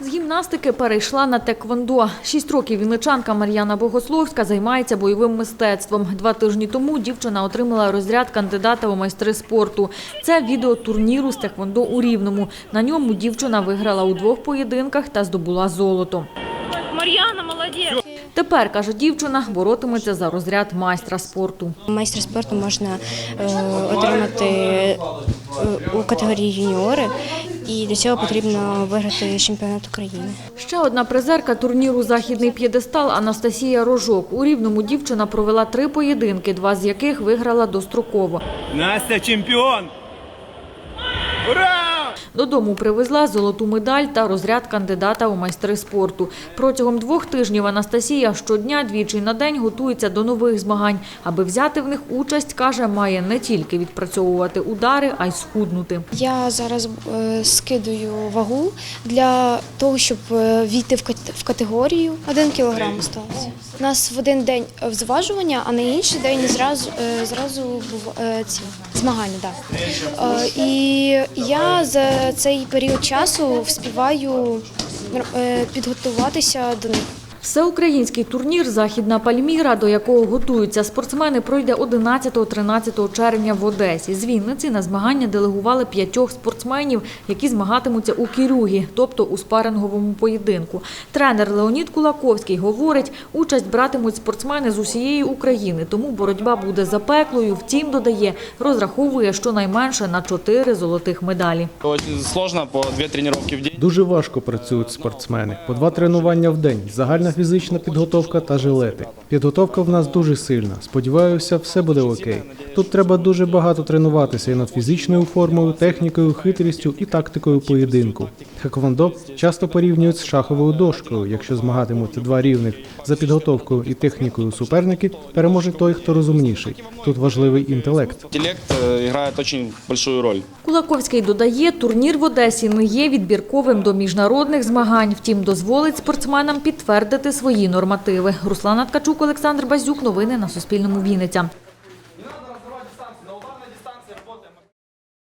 З гімнастики перейшла на теквондо. Шість років вінничанка Мар'яна Богословська займається бойовим мистецтвом. Два тижні тому дівчина отримала розряд кандидата у майстри спорту. Це відео турніру з теквондо у Рівному. На ньому дівчина виграла у двох поєдинках та здобула золото. Марьяна, молодец. Тепер, каже дівчина, боротиметься за розряд майстра спорту. Майстра спорту можна е, отримати е, у категорії юніори, і для цього потрібно виграти чемпіонат України. Ще одна призерка турніру «Західний п'єдестал» Анастасія Рожок. У Рівному дівчина провела три поєдинки, два з яких виграла достроково. Настя чемпіон! Ура! Додому привезла золоту медаль та розряд кандидата у майстри спорту. Протягом двох тижнів Анастасія щодня двічі на день готується до нових змагань. Аби взяти в них участь, каже, має не тільки відпрацьовувати удари, а й схуднути. Я зараз е, скидаю вагу для того, щоб е, війти в кат- в категорію. Один кілограм осталося. У нас в один день зважування, а на інший день зразу, е, зразу був е, ці змагання. Да. Е, І я за цей період часу вспіваю е, підготуватися до них. Всеукраїнський турнір Західна Пальміра, до якого готуються спортсмени, пройде 11-13 червня в Одесі. З Вінниці на змагання делегували п'ятьох спортсменів, які змагатимуться у кірюгі, тобто у спаринговому поєдинку. Тренер Леонід Кулаковський говорить, участь братимуть спортсмени з усієї України, тому боротьба буде запеклою. Втім, додає, розраховує щонайменше на чотири золотих медалі. Дуже важко працюють спортсмени. По два тренування в день, загальна фізична підготовка та жилети. Підготовка в нас дуже сильна. Сподіваюся, все буде окей. Тут треба дуже багато тренуватися і над фізичною формою, технікою, хитрістю і тактикою поєдинку. Хеквондо часто порівнюють з шаховою дошкою. Якщо змагатимуться два рівних за підготовкою і технікою суперники, переможе той, хто розумніший. Тут важливий інтелект. Интеллект э, играет очень большую роль. Кулаковський додає, турнір в Одесі не є відбірковим до міжнародних змагань, втім дозволить спортсменам підтвердити свої нормативи. Руслана Ткачук, Олександр Базюк. Новини на Суспільному. Вінниця.